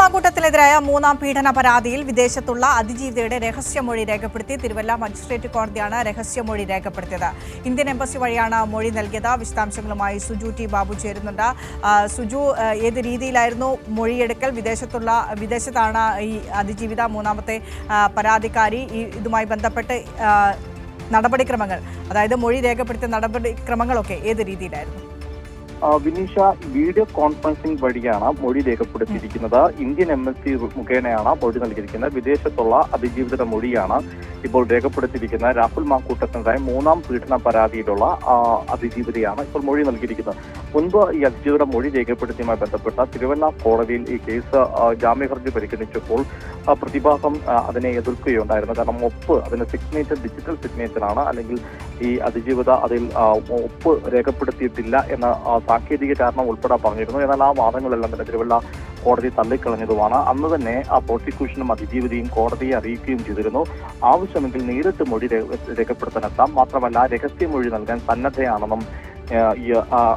മാങ്കൂട്ടത്തിനെതിരായ മൂന്നാം പീഡന പരാതിയിൽ വിദേശത്തുള്ള അതിജീവിതയുടെ രഹസ്യമൊഴി രേഖപ്പെടുത്തി തിരുവല്ല മജിസ്ട്രേറ്റ് കോടതിയാണ് രഹസ്യമൊഴി രേഖപ്പെടുത്തിയത്. ഇന്ത്യൻ എംബസി വഴിയാണ് മൊഴി നൽകിയത്. വിശദാംശങ്ങളുമായി സുജു ടി ബാബു ചേരുന്നുണ്ട്. സുജു ഏത് രീതിയിലായിരുന്നു മൊഴിയെടുക്കൽ? വിദേശത്തുള്ള വിദേശത്താണ് ഈ അതിജീവിത മൂന്നാമത്തെ പരാതിക്കാരി. ഇതുമായി ബന്ധപ്പെട്ട് നടപടിക്രമങ്ങൾ അതായത് മൊഴി രേഖപ്പെടുത്തിയ നടപടിക്രമങ്ങളൊക്കെ ഏത് രീതിയിലായിരുന്നു? വിനീഷ വീഡിയോ കോൺഫറൻസിംഗ് വഴിയാണ് മൊഴി രേഖപ്പെടുത്തിയിരിക്കുന്നത്. ഇന്ത്യൻ എം എസ് സി മുഖേനയാണ് മൊഴി നൽകിയിരിക്കുന്നത്. വിദേശത്തുള്ള അതിജീവിതയുടെ മൊഴിയാണ് ഇപ്പോൾ രേഖപ്പെടുത്തിയിരിക്കുന്ന രാഹുൽ മാക്കൂട്ടത്തിനെതിരായ മൂന്നാം പീഡന പരാതിയിലുള്ള അതിജീവിതയാണ് ഇപ്പോൾ മൊഴി നൽകിയിരിക്കുന്നത്. മുൻപ് ഈ അജിയുടെ മൊഴി രേഖപ്പെടുത്തിയുമായി ബന്ധപ്പെട്ട തിരുവല്ല കോടതിയിൽ ഈ കേസ് ജാമ്യഹർജി പരിഗണിച്ചപ്പോൾ പ്രതിഭാസം അതിനെ എതിർക്കുകയുണ്ടായിരുന്നു. കാരണം ഒപ്പ് അതിന് സിഗ്നേച്ചർ ഡിജിറ്റൽ സിഗ്നേച്ചറാണ് അല്ലെങ്കിൽ ഈ അതിജീവിത അതിൽ ഒപ്പ് രേഖപ്പെടുത്തിയിട്ടില്ല എന്ന സാങ്കേതിക കാരണം ഉൾപ്പെടെ പറഞ്ഞിരുന്നു. എന്നാൽ ആ വാദങ്ങളെല്ലാം തന്നെ തിരുവല്ല കോടതി തള്ളിക്കളഞ്ഞതുമാണ്. അന്ന് തന്നെ ആ പ്രോസിക്യൂഷനും അതിജീവിതയും കോടതിയെ അറിയിക്കുകയും ചെയ്തിരുന്നു. ആവശ്യമെങ്കിൽ നേരിട്ട് മൊഴി രേഖപ്പെടുത്താനെത്താം. മാത്രമല്ല രഹസ്യമൊഴി നൽകാൻ സന്നദ്ധയാണെന്നും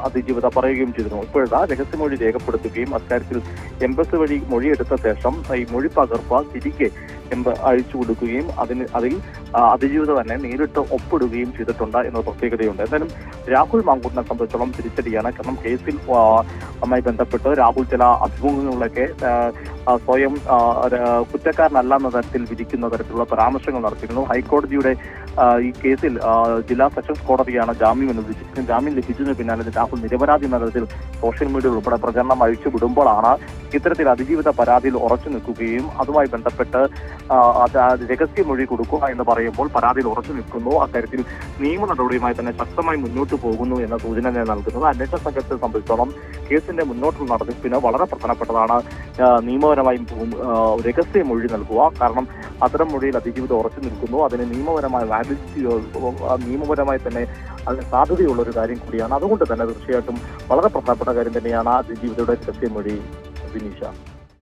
അതിജീവിത പറയുകയും ചെയ്തിരുന്നു. ഇപ്പോഴാ രഹസ്യമൊഴി രേഖപ്പെടുത്തുകയും അക്കാര്യത്തിൽ എംബസി വഴി മൊഴിയെടുത്ത ശേഷം ഈ മൊഴി പകർപ്പ് തിരികെ എംബ അയച്ചു കൊടുക്കുകയും അതിന് അതിൽ അതിജീവിത തന്നെ നേരിട്ട് ഒപ്പിടുകയും ചെയ്തിട്ടുണ്ട് എന്ന പ്രത്യേകതയുണ്ട്. എന്തായാലും രാഹുൽ മാങ്കൂട്ടിനെ സംബന്ധിച്ചോളം തിരിച്ചടിയാണ്. കാരണം കേസിൽ മായി ബന്ധപ്പെട്ട് രാഹുൽ ചില അഭിമുഖങ്ങളിലൊക്കെ സ്വയം കുറ്റക്കാരനല്ലെന്ന തരത്തിൽ വിധിക്കുന്ന തരത്തിലുള്ള പരാമർശങ്ങൾ നടത്തിയിരുന്നു. ഹൈക്കോടതിയുടെ ഈ കേസിൽ ജില്ലാ സെഷൻസ് കോടതിയാണ് ജാമ്യം അനുവദിച്ചിരിക്കുന്നത് ജാമ്യം ലഭിച്ചതിന് പിന്നാലെ രാഹുൽ നിരപരാധി എന്ന തരത്തിൽ സോഷ്യൽ മീഡിയ ഉൾപ്പെടെ പ്രചരണം അഴിച്ചു വിടുമ്പോഴാണ് ഇത്തരത്തിൽ അതിജീവിത പരാതിയിൽ ഉറച്ചു നിൽക്കുകയും അതുമായി ബന്ധപ്പെട്ട് രഹസ്യമൊഴി കൊടുക്കുക എന്ന് പറയുമ്പോൾ പരാതിയിൽ ഉറച്ചു നിൽക്കുന്നു. അക്കാര്യത്തിൽ നിയമ നടപടിയുമായി തന്നെ ശക്തമായി മുന്നോട്ട് പോകുന്നു എന്ന സൂചന നൽകുന്നത്. അന്വേഷണ സംഘത്തെ സംബന്ധിച്ചോളം കേസിന്റെ മുന്നോട്ടുള്ള നടത്തിപ്പിന് വളരെ പ്രധാനപ്പെട്ടതാണ് ആ, നിയമപരമായും രഹസ്യ മൊഴി രഹസ്യമൊഴി നൽകുക. കാരണം അത്തരം മൊഴിയിൽ അതിജീവിതം ഉറച്ചു നിൽക്കുന്നു. അതിന് നിയമപരമായ വാലിഡിറ്റി നിയമപരമായി തന്നെ അതിന് സാധ്യതയുള്ള ഒരു കാര്യം കൂടിയാണ്. അതുകൊണ്ട് തന്നെ തീർച്ചയായിട്ടും വളരെ പ്രധാനപ്പെട്ട കാര്യം തന്നെയാണ് അതിജീവിതയുടെ രഹസ്യമൊഴി വിനീഷ